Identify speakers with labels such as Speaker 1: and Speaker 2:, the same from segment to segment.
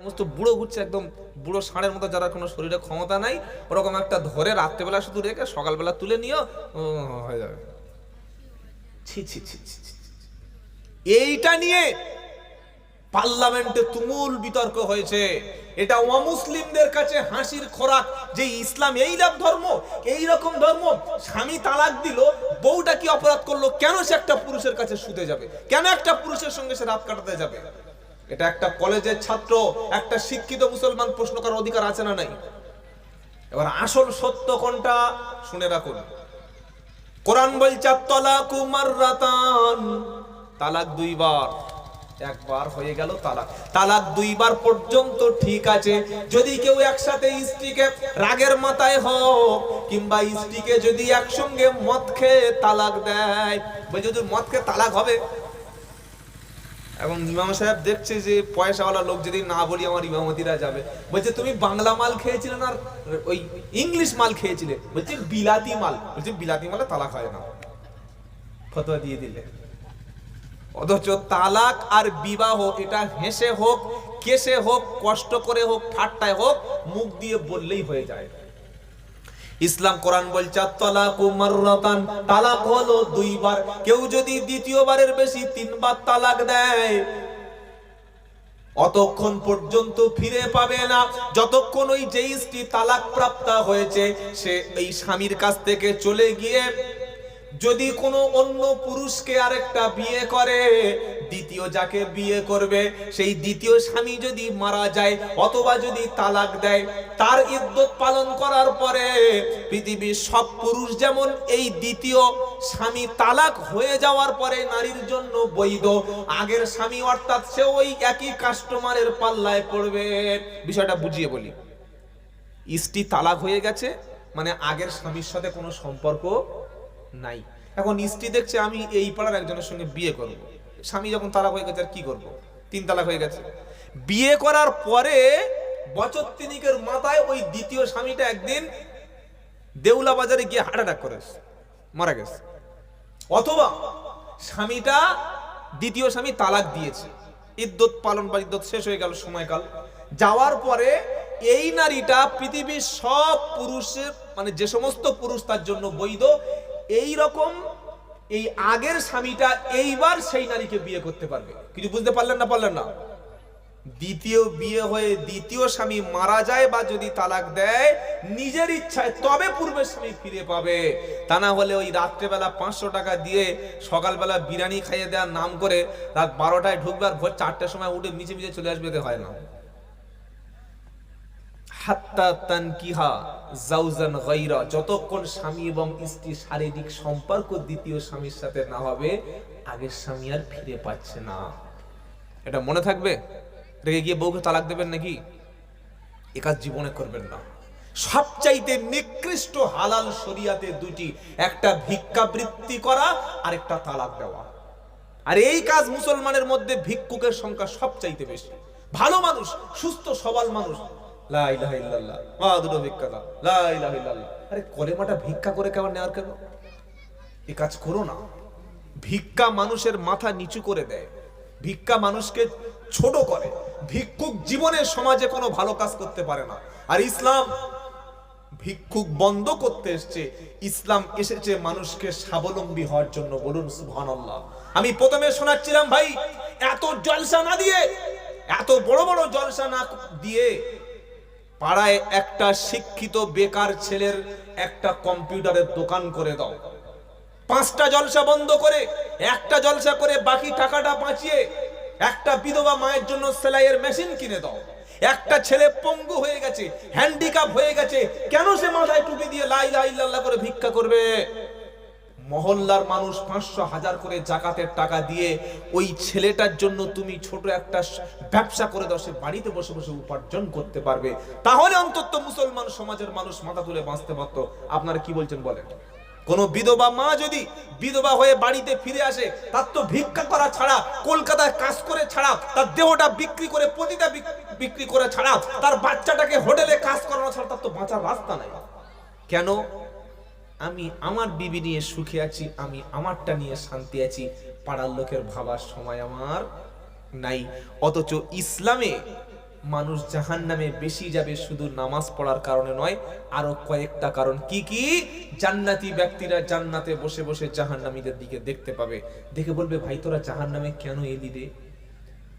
Speaker 1: সমস্ত বুড়ো ঘুরছে একদম বুড়ো ষাঁড়ের মতো যারা কোনো শরীরে ক্ষমতা নাই, ওরকম একটা ধরে রাত্রেবেলা শুধু রেখে সকালবেলা তুলে নিও হয়ে যাবে। ছি ছি ছি। এইটা নিয়ে পার্লামেন্টে তুমুল বিতর্ক হয়েছে। এটা অমুসলিমদের কাছে হাসির খোরাক যে ইসলাম এই লাভ ধর্ম, এই রকম ধর্ম, স্বামী তালাক দিল, বউটা কি অপরাধ করল, কেন সে একটা পুরুষের কাছে শুতে যাবে? কেন একটা পুরুষের সঙ্গে সে রাত কাটাতে যাবে? এটা একটা কলেজের ছাত্র, একটা শিক্ষিত মুসলমান প্রশ্ন করার অধিকার আছে না নাই? এবার আসল সত্য কোনটা শুনে রাখুন। কোরআন বলছে তলাকু তালাক দুইবার। একবার হয়ে গেল তালাক। তালাক দুইবার পর্যন্ত ঠিক আছে। যদি কেউ একসাথে স্ত্রীকে রাগের মাথায় হোক, কিংবা স্ত্রীকে যদি একসঙ্গে মদ খেয়ে তালাক দেয় বলছে যদি মদ খেয়ে তালাক হবে এবং ইমাম সাহেব দেখছে যে পয়সাওয়ালা লোক যদি না বলি আমার ইমামতিরা যাবে। বলছে, তুমি বাংলা মাল খেয়েছিলে না ওই ইংলিশ মাল খেয়েছিলে? বলছে, বিলাতি মাল। বলছে, বিলাতি মালে তালাক হয় না। ফতোয়া দিয়ে দিলে। অথচ তালাক আর বিবাহ এটা হেসে হোক, কেসে হোক, কষ্ট করে হোক, ঠাট্টায় হোক, মুখ দিয়ে বললেই হয়ে যায়। ইসলাম কোরআন বলছে মাররাতান তালাক হলো দুইবার। কেউ যদি দ্বিতীয়বারের বেশি তিনবার তালাক দেয়, অতক্ষণ পর্যন্ত ফিরে পাবে না। যতক্ষণ ওই যে স্ত্রী তালাক প্রাপ্ত হয়েছে, সে এই স্বামীর কাছ থেকে চলে গিয়ে যদি কোনো অন্য পুরুষকে আরেকটা বিয়ে করে, দ্বিতীয় যাকে বিয়ে করবে, সেই দ্বিতীয় স্বামী যদি মারা যায় অথবা যদি তালাক দেয়, তার ইদ্যত পালন করার পরে পৃথিবীর সব পুরুষ যেমন এই দ্বিতীয় স্বামী তালাক হয়ে যাওয়ার পরে নারীর জন্য বৈধ, আগের স্বামী অর্থাৎ সে ওই একই কাস্টমারের পাল্লায় পড়বে। বিষয়টা বুঝিয়ে বলি। স্ত্রী তালাক হয়ে গেছে মানে আগের স্বামীর সাথে কোনো সম্পর্ক নাই। এখন স্ত্রী দেখছে আমি এই পাড়ার একজনের সঙ্গে বিয়ে করব। স্বামী যখন তালাক হয়ে গেছে আর কি করব? তিন তালাক হয়ে গেছে। বিয়ে করার পরে বছর তিনিকের মাথায় ওই দ্বিতীয় স্বামীটা একদিন দেউলা বাজারে গিয়ে হার্ট অ্যাটাক করে। মারা গেছে। অথবা স্বামীটা দ্বিতীয় স্বামী তালাক দিয়েছে। ইদ্যত পালন বা ইদ্যুৎ শেষ হয়ে গেল সময়কাল। যাওয়ার পরে এই নারীটা পৃথিবীর সব পুরুষের মানে যে সমস্ত পুরুষ তার জন্য বৈধ এই রকম এই আগের স্বামীটা এইবার সেই নারীকে বিয়ে করতে পারবে। কিছু বুঝতে পারলেন না পারলেন না? দ্বিতীয় বিয়ে হয়ে দ্বিতীয় স্বামী মারা যায় বা যদি তালাক দেয়, নিজের ইচ্ছায় তবে পূর্বের স্বামী ফিরে পাবে। তা না হলে ওই রাত্রেবেলা পাঁচশো টাকা দিয়ে সকালবেলা বিরিয়ানি খাইয়ে দেওয়ার নাম করে রাত বারোটায় ঢুকবে ভোর চারটার সময় উঠে মিছে মিছে চলে আসবে হয় না। হাত্তা তানকিহা। জাউজান গায়রা, যতক্ষণ স্বামী এবং স্ত্রী শারীরিক সম্পর্ক দ্বিতীয় স্বামীর সাথে না হবে, আগের স্বামী আর ফিরে পাচ্ছে না। এটা মনে থাকবে? রেগে গিয়ে বউকে তালাক দেবেন নাকি? এ কাজ জীবনে করবেন না। সবচাইতে নিকৃষ্ট হালাল শরিয়াতে দুটি একটা ভিক্ষাবৃত্তি করা আর একটা তালাক দেওয়া। আর এই কাজ মুসলমানের মধ্যে ভিক্ষুকের সংখ্যা সবচাইতে বেশি। ভালো মানুষ, সুস্থ, সবল মানুষ ইল্লাল্লাহ। আরে ভিক্ষা করে কেমন কেন? কাজ না। ভিক্ষা মানুষের মাথা নিচু করে দেয়। ভিক্ষা মানুষকে ছোট করে। ভিক্ষুক জীবনে সমাজে কোনো ভালো কাজ করতে পারে না। আর ইসলাম ভিক্ষুক বন্ধ করতে এসছে। ইসলাম এসেছে মানুষকে স্বাবলম্বী হওয়ার জন্য। বলুন, সুবহানাল্লাহ। আমি প্রথমে শোনাচ্ছিলাম, ভাই, এত জলসা না দিয়ে, এত বড় বড় জলসা না দিয়ে পাড়ায় একটা শিক্ষিত বেকার ছেলের একটা কম্পিউটারের দোকান করে দাও। পাঁচটা জলসা বন্ধ করে, একটা জলসা করে বাকি টাকাটা বাঁচিয়ে একটা বিধবা মায়ের জন্য সেলাইয়ের মেশিন কিনে দাও। একটা ছেলে পঙ্গু হয়ে গেছে হ্যান্ডিক্যাপ হয়ে গেছে, কেন সে মাথায় টুপি দিয়ে লাই লাই লাল্লা করে ভিক্ষা করবে? মহল্লার মানুষ পাঁচশো হাজার করে জাকাতের টাকা দিয়ে ওই ছেলেটার জন্য তুমি ছোট একটা ব্যবসা করে সে বাড়িতে বসে বসে উপার্জন করতে পারবে। তাহলে অন্তত মুসলমান সমাজের মানুষ মাথা তুলে বাঁচতে পারতো। আপনারা কি বলছেন বলেন? কোন বিধবা মা যদি বিধবা হয়ে বাড়িতে ফিরে আসে, তার তো ভিক্ষা করা ছাড়া, কলকাতায় কাজ করে ছাড়া, তার দেহটা বিক্রি করে বিক- বিক্রি করে ছাড়া, তার বাচ্চাটাকে হোটেলে কাজ করানো ছাড়া তার তো বাঁচার রাস্তা নাই। কেন? আমি আমার বিবি নিয়ে সুখে আছি, আমি আমারটা নিয়ে শান্তি আছি। পাড়ার লোকের ভাবার সময় আমার নাই। অথচ ইসলামে মানুষ জাহান নামে বেশি যাবে শুধু নামাজ পড়ার কারণে নয়, আরও কয়েকটা কারণ। কি কি? জান্নাতি ব্যক্তিরা জান্নাতে বসে বসে জাহান্নামীদের দিকে দেখতে পাবে। দেখে বলবে, ভাই, তোরা জাহান নামে কেন এলি রে?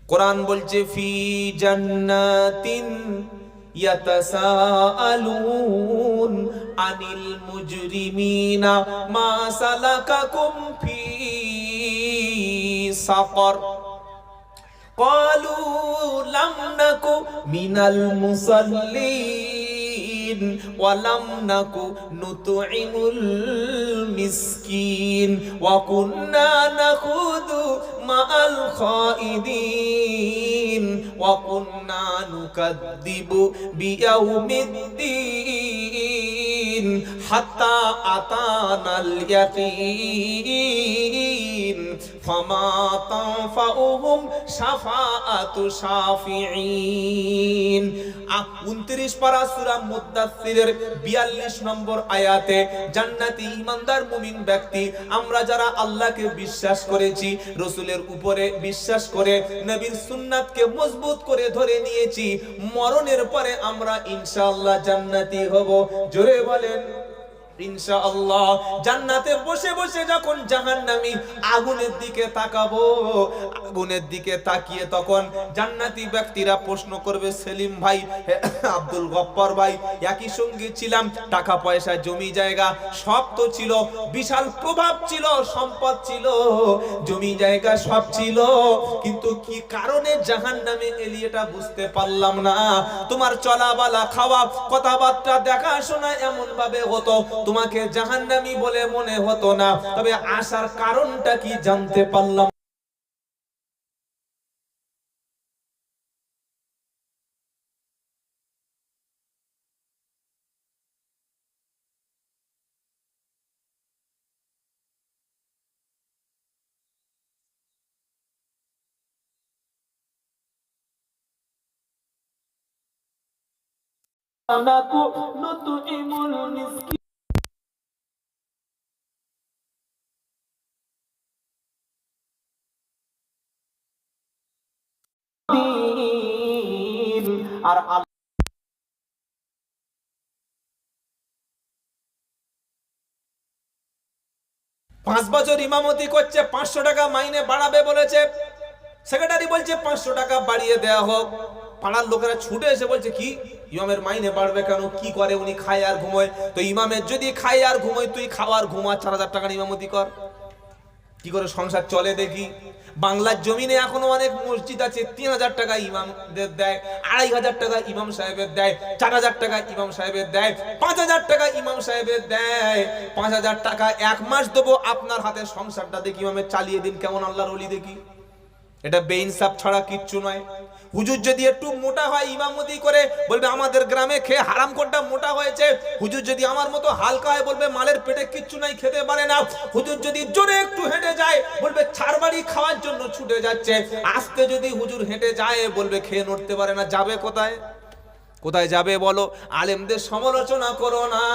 Speaker 1: কোরআন বলছে, ফি জান্নাতিন يتساءلون عن المجرمين ما سلككم في سقر قالوا لم نك من المصلين মিসকিন, ওয়ালাম নাকু নুতুইমুল মিসকিন, ওয়া কুন্না নাখুদু মাআল খাইদিন, ওয়া কুন্না নুকাদ্দিবু বিয়াউমিদ্দিন, হাত্তা আতানাল ইয়াকিন। فما تنفعهم شفاعة شافعين উনত্রিশ পারা সুরা মুদাসসিরের বিয়াল্লিশ নম্বর আয়াতে জান্নাতি ইমানদার মুমিন ব্যক্তি আমরা যারা আল্লাহকে বিশ্বাস করেছি রসুলের উপরে বিশ্বাস করে নবীর সুন্নাতকে মজবুত করে ধরে নিয়েছি মরণের পরে আমরা ইনশাআল্লাহ জান্নাতি হব জোরে বলেন ইনশাআল্লাহ, জান্নাতে বসে বসে যখন জাহান্নামী আগুনের দিকে তাকাবো, আগুনের দিকে তাকিয়ে তখন জান্নাতি ব্যক্তিরা প্রশ্ন করবে, সেলিম ভাই আব্দুল ভাই, একই সঙ্গে ছিলাম, টাকা পয়সা, জমি জায়গা, সব তো ছিল, বিশাল প্রভাব ছিল, সম্পদ ছিল, জমি জায়গা সব ছিল, কিন্তু কি কারণে জাহান্নামে এলি এটা বুঝতে পারলাম না? তোমার চলাবালা, খাওয়া, কথাবার্তা, দেখাশোনা এমন ভাবে হতো তোমাকে জাহান্নামি বলে মনে হতো না তবে আসার কারণটা কি জানতে পারলাম نطعم المسكين আর পাঁচ বছর ইমামতি করছে, পাঁচশো টাকা মাইনে বাড়াবে বলেছে। সেক্রেটারি বলছে, পাঁচশো টাকা বাড়িয়ে দেয়া হোক। পাড়ার লোকেরা ছুটে এসে বলছে, কি? ইমামের মাইনে বাড়বে কেন? কি করে? উনি খায় আর ঘুমোয়। তো ইমামের যদি খায় আর ঘুমোয়, তুই খাওয়ার ঘুমা চার হাজার টাকার ইমামতি কর। কি করে সংসার চলে দেখি? বাংলার জমিনে এখনও অনেক মসজিদ আছে, তিন হাজার টাকা ইমামদের দেয়, আড়াই হাজার টাকা ইমাম সাহেবের দেয়, চার হাজার টাকা ইমাম সাহেবের দেয়, পাঁচ হাজার টাকা ইমাম সাহেবের দেয়। পাঁচ হাজার টাকা এক মাস দেবো আপনার হাতে, সংসারটা দেখি ইমামের চালিয়ে দিন কেমন আল্লাহর অলি দেখি। এটা বেইনসাফ ছাড়া কিচ্ছু নয়। হুজুর যদি একটু মোটা হয়, ইমামতি করে, বলবে আমাদের গ্রামে খেয়ে হারাম কোনটা মোটা হয়েছে। হুজুর যদি আমার মতো হালকা হয়, বলবে মালের পেটে কিচ্ছু নাই, খেতে পারে না। হুজুর যদি জোরে একটু হেঁটে যায়, বলবে ছাড়বাড়ি খাওয়ার জন্য ছুটে যাচ্ছে। আস্তে যদি হুজুর হেঁটে যায়, বলবে খেয়ে নড়তে পারে না, যাবে কোথায়? কোথায় যাবে বলো? আলেমদের সমালোচনা করো না।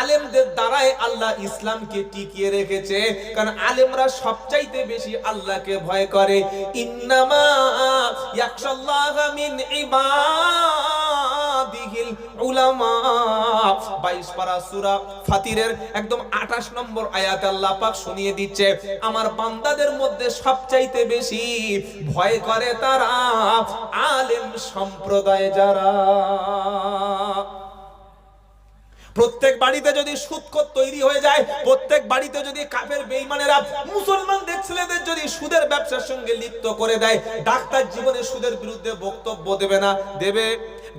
Speaker 1: আলেমদের দ্বারাই আল্লাহ ইসলামকে টিকিয়ে রেখেছে। কারণ আলেমরা সবচাইতে বেশি আল্লাহকে ভয় করে। ইন্নামা ইয়াকশাল্লাহ মিন ইবাদিহিল উলামা। 22 পারা সূরা ফাতিরের একদম 28 নম্বর আয়াতে আল্লাহ পাক শুনিয়ে দিচ্ছে, আমার বান্দাদের মধ্যে সবচাইতে বেশি ভয় করে তারা আলেম সম্প্রদায় যারা। প্রত্যেক বাড়িতে যদি সুদকর তৈরি হয়ে যায়, প্রত্যেক বাড়িতে যদি কাফের বেঈমানেরা মুসলমানদের ছেলেদের যদি সুদের ব্যবসার সঙ্গে লিপ্ত করে দেয়, ডাক্তার জীবনে সুদের বিরুদ্ধে বক্তব্য দেবে না, দেবে।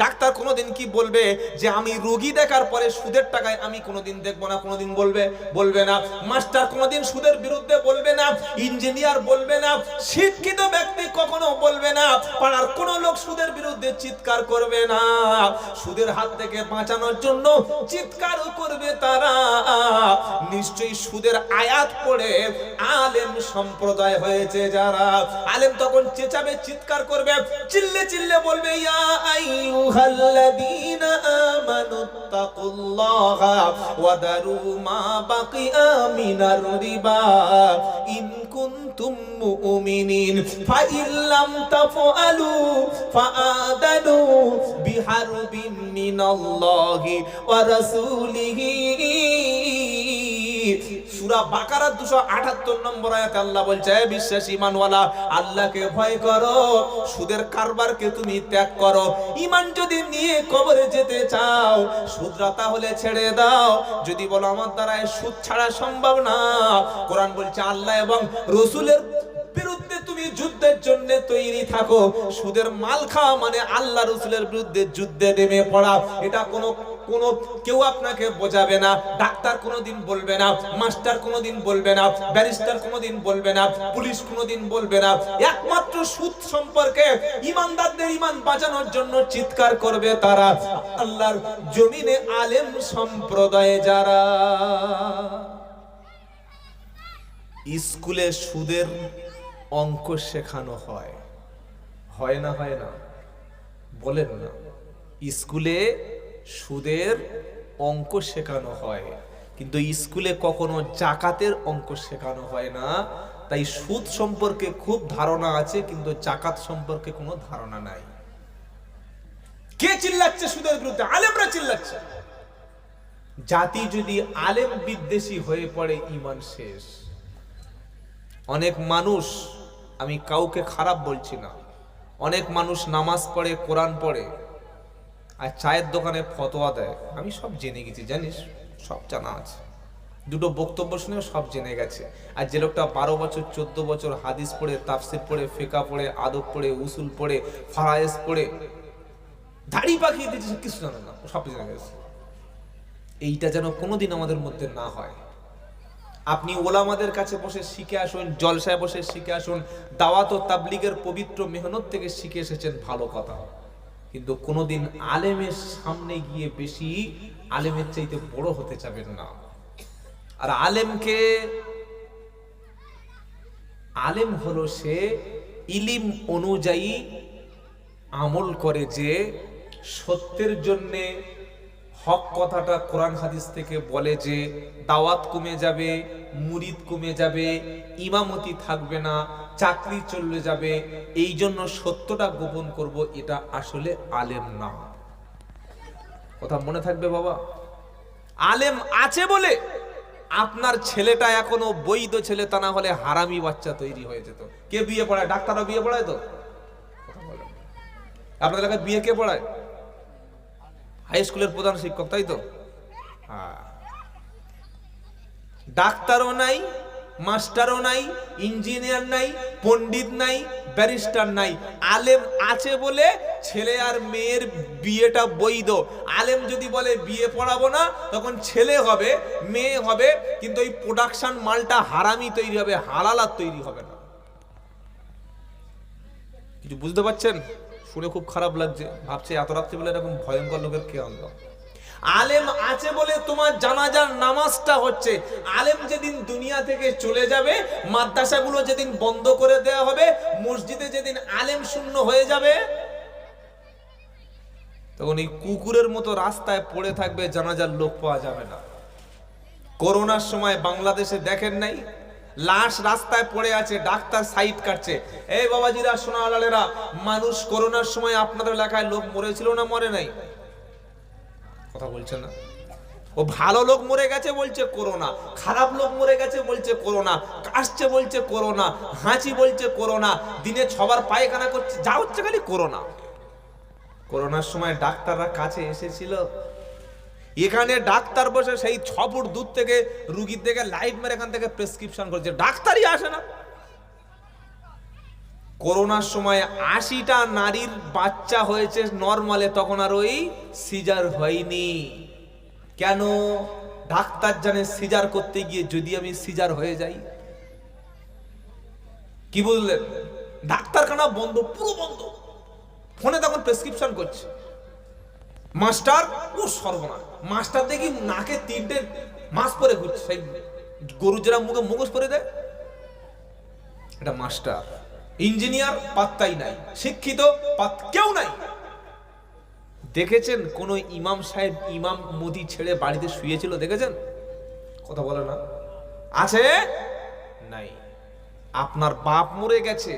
Speaker 1: ডাক্তার কোনোদিন কি বলবে যে আমি রোগী দেখার পরে সুদের টাকায় আমি কোনোদিন দেখব না, কোনোদিন বলবে বলবে না। মাস্টার কোনোদিন সুদের বিরুদ্ধে বলবে না, ইঞ্জিনিয়ার বলবে না, শিক্ষিত ব্যক্তি কখনো বলবে না, পাড়ার কোনো লোক সুদের বিরুদ্ধে চিৎকার করবে না। সুদের হাত থেকে বাঁচানোর জন্য চিৎকার করবে তারা। নিশ্চয়ই সুদের আয়াত পড়ে আলেম সম্প্রদায় হয়েছে যারা। আলেম তখন চেঁচাবে, চিৎকার করবে, চিল্লে চিল্লে বলবে, ইয়া আইয়ু أيها الذين آمنوا اتقوا الله وذروا ما بقي من الربا إن كنتم مؤمنين. فإن لم تفعلوا فآذنوا بحرب من الله ورسوله. সূরা বাকারার 278 নম্বর আয়াতে আল্লাহ বলছে বিশ্বাসী ইমানওয়ালা আল্লাহকে ভয় করো, সুদের কারবারকে তুমি ত্যাগ করো। ঈমান যদি নিয়ে কবরে যেতে চাও, সুদরা তাহলে ছেড়ে দাও। যদি বলো আমার দ্বারা সুদ ছাড়া সম্ভব না, কোরআন বলছে, আল্লাহ এবং রসুলের বিরুদ্ধে তুমি যুদ্ধের জন্য তৈরি থাকো। সুদের মাল খাওয়া মানে আল্লাহ রসুলের বিরুদ্ধে যুদ্ধে নেমে পড়া। এটা কোনো কোনো কেউ আপনাকে বোঝাবে না, ডাক্তার কোনোদিন বলবে না, মাস্টার কোনোদিন বলবে না, ব্যারিস্টার কোনোদিন বলবে না, পুলিশ কোনোদিন বলবে না, একমাত্র সুদ সম্পর্কে ইমানদারদের ইমান বাঁচানোর জন্য চিৎকার করবে তারা। আল্লাহর জমিনে আলেম সম্প্রদায়ে যারা স্কুলে সুদের অঙ্ক শেখানো হয় হয় না হয় না? বলেন না। স্কুলে সুদের অঙ্ক শেখানো হয়। কিন্তু স্কুলে কখনো জাকাতের অঙ্ক শেখানো হয় না। তাই সুদ সম্পর্কে খুব ধারণা আছে, কিন্তু জাকাত সম্পর্কে কোনো ধারণা নাই। কে চিল্লাচ্ছে সুদের বিরুদ্ধে? আলেমরা চিল্লাচ্ছে। জাতি যদি আলেম বিদ্বেষী হয়ে পড়ে ইমান শেষ। অনেক মানুষ, আমি কাউকে খারাপ বলছি না, অনেক মানুষ নামাজ পড়ে, কোরআন পড়ে আর চায়ের দোকানে ফতোয়া দেয়। আমি সব জেনে গেছি, জানিস? সব জানা আছে। দুটো বক্তব্য শুনে সব জেনে গেছে। আর যে লোকটা বারো বছর, চোদ্দ বছর হাদিস পড়ে, তাফসির পড়ে, ফেকা পড়ে, আদব পড়ে, উসুল পড়ে, ফারায়েস পড়ে, দাড়ি পাখিয়ে দিয়েছে কিছু জানে না। সব জেনে গেছে। এইটা যেন কোনোদিন আমাদের মধ্যে না হয়। আপনি ওলামাদের কাছে বসে শিখে আসুন, জলসায় বসে শিখে আসুন, দাওয়াত ও তাবলিগের পবিত্র মেহনত থেকে শিখে এসেছেন ভালো কথা। কিন্তু কোনোদিন আলেমের সামনে গিয়ে বেশি আলেমের চাইতে বড় হতে চাবেন না। আর আলেমকে, আলেম হলো সে ইলিম অনুযায়ী আমল করে যে সত্যের জন্যে হক কথাটা কোরআন হাদিস থেকে বলে যে দাওয়াত কমে যাবে মুরিদ কমে যাবে, ইমামতি থাকবে না, চাকরি চলে যাবে। এই জন্য সত্যটা গোপন করব, এটা আসলে আলেম না। কথা মনে থাকবে বাবা? আলেম আছে বলে আপনার ছেলেটা এখনও বৈধ ছেলে, তা না হলে হারামি বাচ্চা তৈরি হয়ে যেত। কে বিয়ে পড়ায়? ডাক্তাররা বিয়ে পড়ায় তো। আপনাদের এলাকায় বিয়ে কে পড়ায়? হাই স্কুলের প্রধান শিক্ষক, তাই তো? হ্যাঁ। ডাক্তারও নাই, মাস্টারও নাই, ইঞ্জিনিয়ার নাই, পণ্ডিত নাই, ব্যারিস্টার নাই। আলেম আছে বলে ছেলে আর মেয়ের বিয়েটা বৈধ। আলেম যদি বলে বিয়ে পড়াবো না, তখন ছেলে হবে, মেয়ে হবে, কিন্তু ওই প্রোডাকশন মালটা হারামি তৈরি হবে হালাল আর তৈরি হবে না। কিছু বুঝতে পারছেন? শুনে খুব খারাপ লাগছে। ভাবছে এত রাত্রিবেলা এরকম ভয়ঙ্কর লোকের কে আনলো? আলেম আছে বলে তোমার জানাজার নামাজটা হচ্ছে। আলেম যেদিন দুনিয়া থেকে চলে যাবে, মাদ্রাসাগুলো যেদিন বন্ধ করে দেওয়া হবে, মসজিদে যেদিন আলেম শূন্য হয়ে যাবে, তখন এই কুকুরের মতো রাস্তায় পড়ে থাকবে, জানাজার লোক পাওয়া যাবে না। করোনার সময় বাংলাদেশে দেখেন নাই, লাশ রাস্তায় পড়ে আছে, ডাক্তার সাইড কাটছে। এই বাবাজিরা, সোনালালেরা, মানুষ করোনার সময় আপনাদের এলাকায় লোক মরেছিল না মরে নাই? কথা বলছে না। ও ভালো লোক মরে গেছে বলছে করোনা, খারাপ লোক মরে গেছে বলছে করোনা, কাশছে বলছে করোনা, হাঁচি বলছে করোনা, দিনে ছবার পায়খানা করছে, যা হচ্ছে খালি করোনা। করোনার সময় ডাক্তাররা কাছে এসেছিল। এখানে ডাক্তার বসে সেই ছ ফুট দূর থেকে রুগীর থেকে লাইট মেরে এখান থেকে প্রেসক্রিপশন করছে। ডাক্তারই আসে না। করোনার সময় আশিটা নারীর বাচ্চা হয়েছে নর্মালে, তখন আর ওই সিজার হয়নি। কেন? ডাক্তার জানে সিজার করতে গিয়ে যদি আমি সিজার হয়ে যাই। কি বুঝলেন ডাক্তারখানা বন্ধ, পুরো বন্ধ। ফোনে তখন প্রেসক্রিপশন করছে। মাস্টার, ও সর্বনা মাস্টার দেখি নাকে তিনটে মাস পরে ঘুরছে। গরু যেরা মুখে মুখোশ পরে দেয়। এটা মাস্টার। ইঞ্জিনিয়ার পাত্তাই নাই, শিক্ষিত কেউ নাই। দেখেছেন কোন ইমাম সাহেব ইমাম মোদি ছেড়ে বাড়িতে শুয়েছিল, দেখেছেন? কথা বলে না। আছে? নাই। আপনার বাপ মরে গেছে,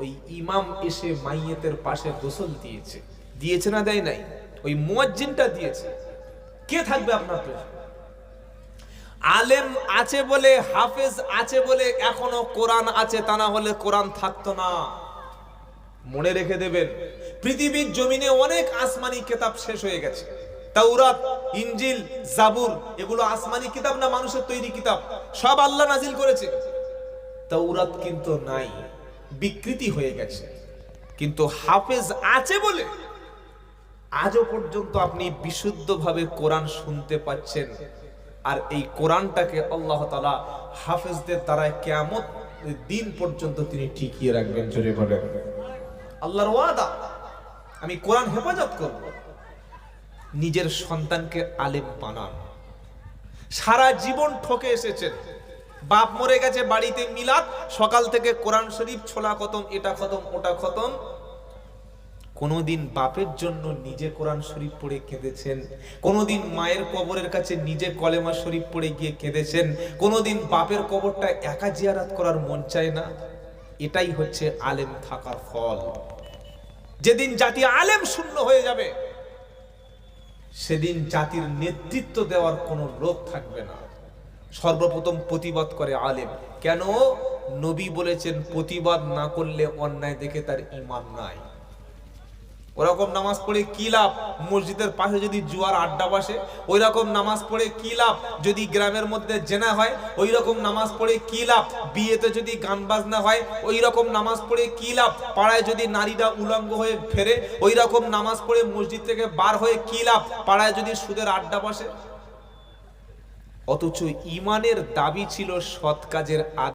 Speaker 1: ওই ইমাম এসে মাইয়েতের পাশে গোসল দিয়েছে। দিয়েছে না দেয় নাই, ওই মুয়াজ্জিনটা দিয়েছে। কে থাকবে আপনার পেছনে? আলেম আছে বলে, হাফেজ আছে বলে এখনও কোরআন আছে, তা না হলে কোরআন থাকতো না। মনে রেখে দেবেন, পৃথিবীর জমিনে অনেক আসমানি কিতাব শেষ হয়ে গেছে। তাওরাত, ইনজিল, জাবুর, এগুলো আসমানি কিতাব না মানুষের তৈরি কিতাব? সব আল্লাহ নাজিল করেছে। তাওরাত কিন্তু নাই, বিকৃতি হয়ে গেছে। কিন্তু হাফেজ আছে বলে, আজও পর্যন্ত আপনি বিশুদ্ধভাবে কোরআন শুনতে পাচ্ছেন। আর এই কোরআনটাকে আল্লাহ তালা হাফেজদের দ্বারা কেমন দিন পর্যন্ত তিনি টিকিয়ে রাখবেন, জোরে বলেন। আল্লাহর ওয়াদা, আমি কোরআন হেফাজত করব। নিজের সন্তানকে আলেম বানান। সারা জীবন ঠকে এসেছেন। বাপ মরে গেছে বাড়িতে মিলাদ, সকাল থেকে কোরআন শরীফ, ছোলা খতম, এটা খতম, ওটা খতম। কোনোদিন বাপের জন্য নিজে কোরআন শরীফ পড়ে কেঁদেছেন, কোনোদিন মায়ের কবরের কাছে নিজে কলেমা শরীফ পড়ে গিয়ে কেঁদেছেন, কোনোদিন বাপের কবরটা একা জিয়ারাত করার মন চায় না। এটাই হচ্ছে আলেম থাকার ফল। যেদিন জাতি আলেম শূন্য হয়ে যাবে, সেদিন জাতির নেতৃত্ব দেওয়ার কোনো লোক থাকবে না। সর্বপ্রথম প্রতিবাদ করে আলেম। কেন? নবী বলেছেন, প্রতিবাদ না করলে অন্যায় দেখে তার ইমান নাই। ওরকম নামাজ পড়ে কি লাভ? মসজিদের পাশে যদি জুয়ার আড্ডা বসে ওই রকম নামাজ পড়ে কি লাভ? যদি গ্রামের মধ্যে জেনা হয় ওই রকম নামাজ পড়ে কি লাভ? বিয়েতে যদি গান বাজনা হয় ওই রকম নামাজ পড়ে কি লাভ? পাড়ায় যদি নারীরা উলঙ্গ হয়ে ফেরে ওই রকম নামাজ পড়ে মসজিদ থেকে বার হয়ে কি লাভ? পাড়ায় যদি সুদের আড্ডা বসে। অথচ ইমানের দাবি ছিল সৎ কাজের